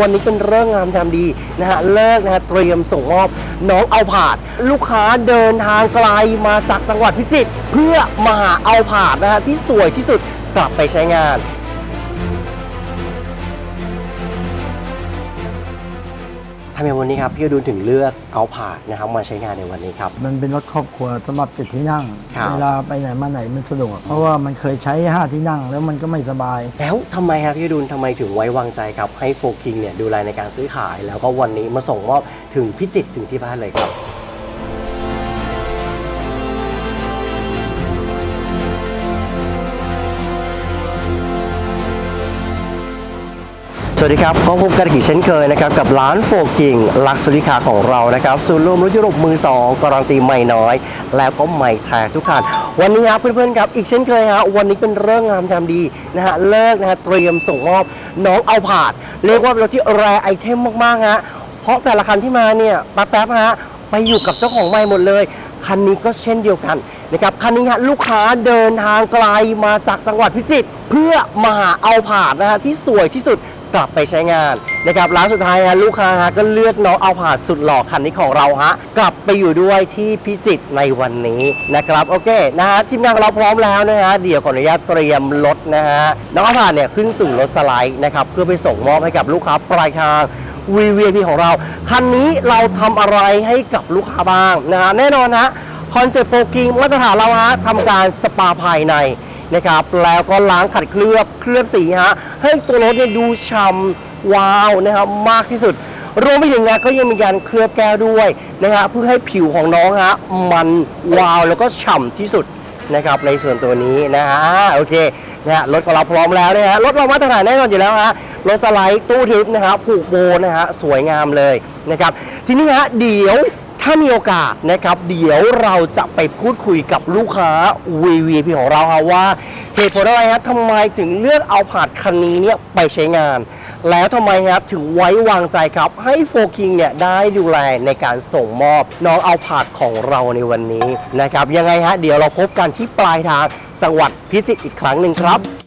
วันนี้เป็นเรื่องงามยามดีนะฮะเลิกนะฮะเตรียมส่งมอบน้องเอาผาด ลูกค้าเดินทางไกลมาจากจังหวัดพิจิตรเพื่อมาหาเอาผาดนะฮะที่สวยที่สุดกลับไปใช้งาน ทำไมวันนี้ครับพี่อดุลถึงเลือกเอาผาดนะครับมาใช้งานในวันนี้ครับ มันเป็นรถครอบครัวสำหรับเจ็ดที่นั่ง ครับ เวลาไปไหนมาไหนมันสะดวก เพราะว่ามันเคยใช้ห้าที่นั่งแล้วมันก็ไม่สบาย แล้วทำไมครับพี่อดุลทำไมถึงไว้วางใจครับให้โฟกิงเนี่ยดูแลในการซื้อขาย แล้วก็วันนี้มาส่งมอบถึงพิจิตรถึงที่บ้านเลยครับ วัสดีครับก็พบกันอีกเช่นเคยนะครับกับร้านโฟกิงลักซ์ริคาของเรานะครับศูนย์รวมรถยุโรปมือสองการันตีใหม่น้อย แล้วก็ใหม่แท้ทุกคันวันนี้ครับเพื่อนๆครับอีกเช่นเคยฮะวันนี้เป็นเรื่องงามยามดีนะฮะเลิกนะฮะเตรียมส่งมอบน้องเอาผาด เรียกว่าเป็นรถที่แรไอเทมมากๆฮะเพราะแต่ละคันที่มาเนี่ยแป๊บๆฮะไปอยู่กับเจ้าของใหม่หมดเลยคันนี้ก็เช่นเดียวกันนะครับคันนี้ฮะลูกค้าเดินทางไกลมาจากจังหวัดพิจิตรเพื่อมาหาเอาผาดนะฮะที่สวยที่สุด กลับไปใช้งานนะครับร้านสุดท้ายฮะลูกค้าฮะก็เลือกน้องเอาผาดสุดหล่อคันนี้ของเราฮะกลับไปอยู่ด้วยที่พิจิตรในวันนี้นะครับโอเคนะฮะทีมงานของเราพร้อมแล้วนะฮะเดี๋ยวขออนุญาตเตรียมรถนะฮะน้องเอาผาดเนี่ยขึ้นสู่รถสไลด์นะครับเพื่อไปส่งมอบให้กับลูกค้าปลายทาง VVIP ของเรา คันนี้เราทำอะไรให้กับลูกค้าบ้างนะฮะแน่นอนฮะคอนเซ็ปต์โฟกิงมาตรฐานเราฮะทำการสปาภายใน นะครับ แล้วก็ล้างขัดเคลือบเคลือบสีฮะให้ตัวรถเนี่ยดูฉ่ำว้าวนะครับมากที่สุด รวมไปถึงนะก็ยังมีการเคลือบแก้วด้วยนะฮะเพื่อให้ผิวของน้องฮะมันวาวแล้วก็ฉ่ำที่สุดนะครับในส่วนตัวนี้นะฮะโอเคนะฮะรถของเราพร้อมแล้วนะฮะรถเรามาตรฐานแน่นอนอยู่แล้วฮะรถสไลด์ตู้ทึบนะฮะผูกโบนะฮะสวยงามเลยนะครับทีนี้ฮะเดี๋ยว ถ้ามีโอกาสนะครับเดี๋ยวเราจะไปพูดคุยกับลูกค้า VVP ของเราครับว่าเหตุผลอะไรครับทำไมถึงเลือกเอาผาดคันนี้เนี่ยไปใช้งาน แล้วทำไมครับถึงไว้วางใจครับ ให้โฟกิงเนี่ยได้ดูแลในการส่งมอบ น้องเอาผาดของเราในวันนี้นะครับ ยังไงฮะเดี๋ยวเราพบกันที่ปลายทางจังหวัดพิจิตรอีกครั้งหนึ่งครับ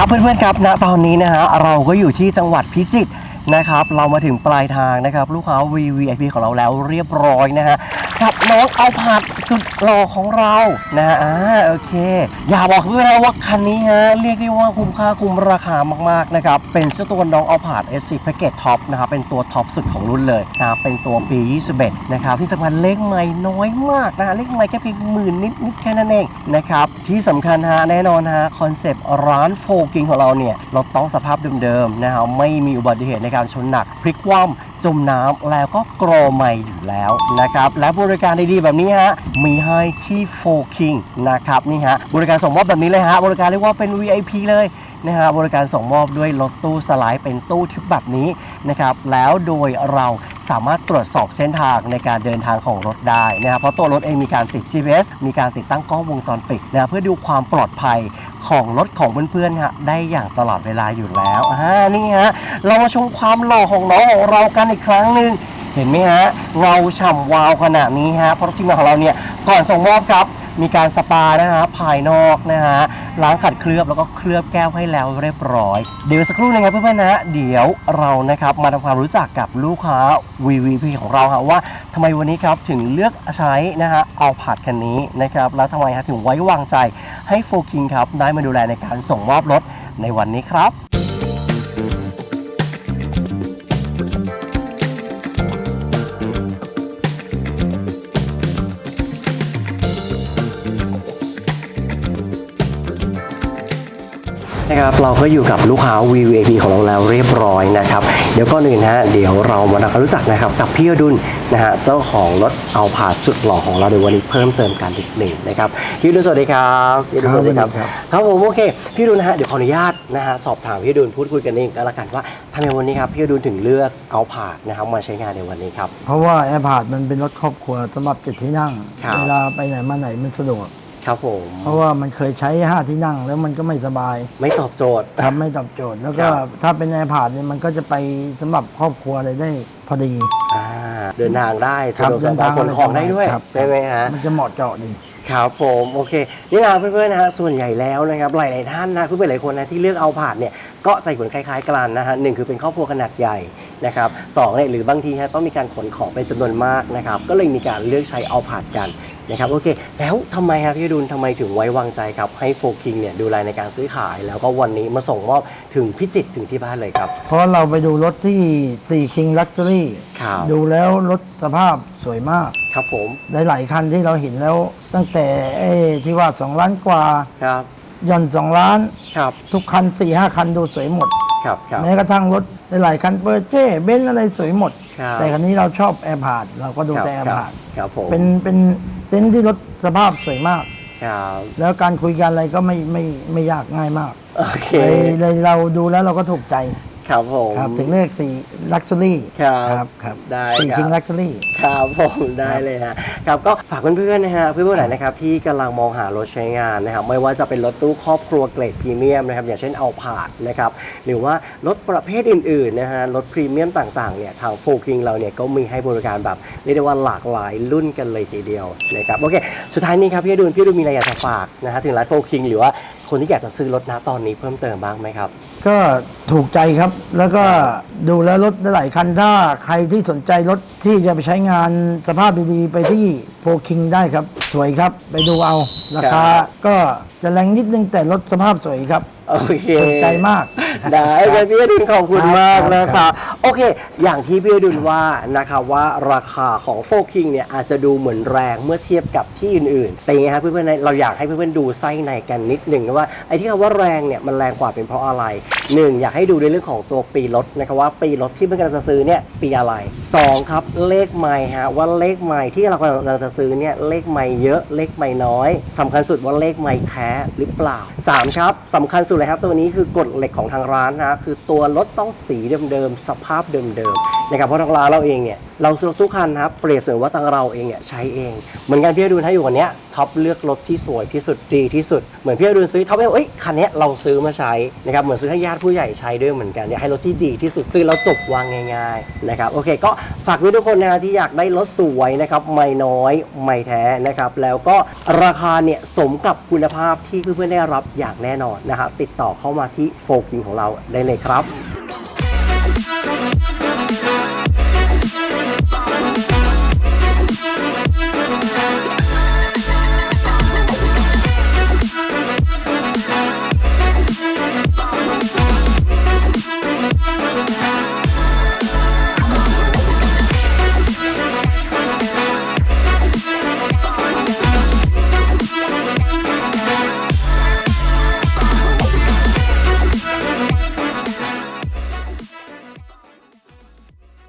ครับเพื่อนๆครับณตอนนี้นะฮะเราก็อยู่ที่จังหวัดพิจิตรนะครับ เรามาถึงปลายทางนะครับ ลูกค้า VVIP ของเราแล้วเรียบร้อยนะฮะ กับน้องเอาผัดสุดหล่อของเรานะอ่าโอเค อย่าบอกเพื่อนนะว่าคันนี้ฮะเรียกได้ว่าคุ้มค่าคุ้มราคามากๆนะครับเป็นเจ้าตัวน้องเอาผัด SC Package Top นะครับเป็นตัวท็อปสุดของรุ่นเลยนะครับเป็นตัวปี 21 นะครับที่สำคัญเลขใหม่น้อยมากนะเลขใหม่แค่เพียงหมื่นนิดๆแค่นั้นเองนะครับที่สำคัญฮะแน่นอนฮะคอนเซปต์ร้านโฟกิงของเราเนี่ยเราต้องสภาพเดิมๆนะฮะไม่มีอุบัติเหตุในการชนหนักพลิกคว่ำจมน้ำแล้วก็กรอใหม่อยู่แล้วนะครับและบริการดีๆแบบนี้ฮะมีให้ที่โฟคิงนะครับนี่ฮะบริการส่งมอบแบบนี้เลยฮะบริการเรียกว่าเป็น VIP เลยนะฮะบริการส่งมอบด้วยรถตู้สไลด์เป็นตู้ทึบแบบนี้นะครับแล้วโดยเรา สามารถตรวจสอบเส้นทางในการเดินทางของรถได้นะครับเพราะตัวรถเองมีการติด GPS มีการติดตั้งกล้องวงจรปิดนะเพื่อดูความปลอดภัยของรถของเพื่อนๆฮะได้อย่างตลอดเวลาอยู่แล้วอ่านี่ฮะเรามาชมความหล่อของน้องของเรากันอีกครั้งหนึ่งเห็นไหมฮะเงาฉ่ำวาวขนาดนี้ฮะเพราะทีมงานของเราเนี่ยก่อนส่งมอบครับ มีการสปานะฮะภายนอกนะฮะล้างขัดเคลือบแล้วก็เคลือบแก้วให้แล้วเรียบร้อย เดี๋ยวสักครู่นึงครับเพื่อนๆนะ เดี๋ยวเรานะครับมาทำความรู้จักกับลูกค้า VVP ของเราฮะว่าทำไมวันนี้ครับถึงเลือกใช้นะฮะเอาผาดคันนี้นะครับแล้วทำไมฮะถึงไว้วางใจให้โฟกิงครับได้มาดูแลในการส่งมอบรถในวันนี้ครับ นะครับเราก็อยู่กับลูกค้า VVIP ของเราแล้วเรียบร้อยนะครับ เดี๋ยวก่อนอื่นฮะเดี๋ยวเรามาทำความรู้จักนะครับกับพี่อดุลนะฮะเจ้าของรถเอาผาดสุดหล่อของเราในวันนี้เพิ่มเติมกันอีกหนึ่งนะครับพี่อดุลสวัสดีครับพี่อดุลครับสวัสดีครับสวัสดีครับครับผมโอเคพี่อดุลนะฮะเดี๋ยวขออนุญาตนะฮะสอบถามพี่อดุลพูดคุยกันเองก็แล้วกันว่าทำไมวันนี้ครับพี่อดุลถึงเลือกเอาผาดนะครับมาใช้งานในวันนี้ครับเพราะว่าแอร์พาดมันเป็นรถครอบครัวสำหรับเจ็ดที่นั่งครับเวลาไปไหนมาไหนมันสะดวก ครับผมเพราะว่ามันเคยใช้ห้าที่นั่งแล้วมันก็ไม่สบาย ไม่ตอบโจทย์ ครับไม่ตอบโจทย์แล้วก็ครับ ถ้าเป็นแอร์พาดเนี่ยมันก็จะไปสำหรับครอบครัวอะไรได้พอดี อ่าเดินทางได้คสะรับดวกสบายขนของได้ด้วยครับ ใช่ไหมฮะ มันจะเหมาะเจาะดี ครับผมโอเคนี่นะเพื่อนๆนะฮะส่วนใหญ่แล้วนะครับหลายๆท่านนะเพื่อนๆหลายคนนะที่เลือกเอาผาดเนี่ยก็ใจผลคล้ายๆกันนะฮะหนึ่งคือเป็นครอบครัวขนาดใหญ่นะครับสองเนี่ยหรือบางทีฮะต้องมีการขนของเป็นจำนวนมากนะครับก็เลยมีการเลือกใช้เอาผาดกัน นะครับโอเค แล้วทำไมครับพี่อดุลทำไมถึงไว้วางใจครับให้โฟคิงเนี่ยดูแลในการซื้อขาย แล้วก็วันนี้มาส่งมอบถึงพิจิตรถึงที่บ้านเลยครับ เพราะเราไปดูรถที่4 King Luxury ครับดูแล้วรถสภาพสวยมากครับผมหลายๆคันที่เราเห็นแล้วตั้งแต่ไอ้ที่ว่า 2 ล้านกว่าครับย่อน2ล้านครับทุกคัน4 5คันดูสวยหมด ครับครับ แม้กระทั่งรถหลายๆคันเปอร์เจ้เบนซ์อะไรสวยหมด ครับ แต่คันนี้เราชอบแอร์พาดเราก็ดูแต่แอร์คพารัดครับผมเป็นเป็นเต็นท์ที่รถสภาพสวยมาก ครับแล้วการคุยกันอะไรก็ไม่ไม่ไม่ยากง่ายมากโอเคเลยเลยเราดูแล้วเราก็ถูกใจ ครับผม ครับถึงเลขสี่ลักชัวรี่ครับครับได้สี่ครับ คิงลักชัวรี่ ครับผมได้เลยฮะครับก็ฝากเพื่อนๆนะฮะเพื่อนๆไหนนะครับที่กำลังมองหารถใช้งานนะครับไม่ว่าจะเป็นรถตู้ครอบครัวเกรดพรีเมียมนะครับอย่างเช่นเอาผาดนะครับหรือว่ารถประเภทอื่นๆนะฮะรถพรีเมียมต่างๆเนี่ยทางโฟกิงเราเนี่ยก็มีให้บริการแบบเรียกได้ว่าหลากหลายรุ่นกันเลยทีเดียวนะครับโอเคสุดท้ายนี้ครับพี่อดุลพี่อดุลมีอะไรอยากจะฝากนะฮะถึงร้านโฟกิงหรือว่า คนที่อยากจะซื้อรถนะตอนนี้เพิ่มเติมบ้างไหมครับ ก็ถูกใจครับ แล้วก็ดูแลรถหลายคันถ้าใครที่สนใจรถที่จะไปใช้งานสภาพดีๆไปที่ โฟคิงได้ครับ สวยครับ ไปดูเอา ราคาครับก็จะแรงนิดนึงแต่รถสภาพสวยครับ โอเคสนใจมาก ได้ครับพี่อดุลขอบคุณมากครับนะครับโอเค อย่างที่พี่อดุลว่านะครับว่าราคาของโฟกิงเนี่ยอาจจะดูเหมือนแรงเมื่อเทียบกับที่อื่นๆ แต่ยังไงครับเพื่อนๆเราอยากให้เพื่อนๆดูไส้ในกันนิดหนึ่งนะว่าไอ้ที่คำว่าแรงเนี่ยมันแรงกว่าเป็นเพราะอะไรหนึ่งอยากให้ดูในเรื่องของตัวปีรถนะครับว่าปีรถที่เพื่อนกำลังจะซื้อเนี่ยปีอะไรสองครับเลขไมล์ฮะว่าเลขไมล์ที่เรากำลังจะซื้อเนี่ยเลขไมล์เยอะเลขไมล์น้อยสำคัญสุดว่าเลขไมล์แท้หรือเปล่าสามครับสำคัญสุดเลยครับ ตัวนี้คือกฎเหล็กของทางร้านนะคือตัวรถต้องสีเดิมๆสภาพเดิมๆ นะครับเพราะทางร้านเราเองเนี่ยเราซื้อรถทุกคันนะครับเปรียบเสมือนว่าทางเราเองเนี่ยใช้เอง เหมือนกันพี่อดุลถ้อยู่วันเนี้ยท็อปเลือกรถที่สวยที่สุดดีที่สุดเหมือนพี่อดุลซื้อท็อปเอ้ยคันเนี้ยเราซื้อมาใช้นะครับเหมือนซื้อให้ญาติผู้ใหญ่ใช้ด้วยเหมือนกันอยากให้รถที่ดีที่สุดซื้อแล้วจบวางง่ายๆนะครับโอเคก็ฝากไว้ทุกคนนะที่อยากได้รถสวยนะครับไม่น้อยไม่แท้นะครับแล้วก็ราคาเนี่ยสมกับคุณภาพที่เพื่อนๆได้รับอย่างแน่นอนนะครับติดต่อเข้ามาที่โฟกิงของเราได้เลยครับ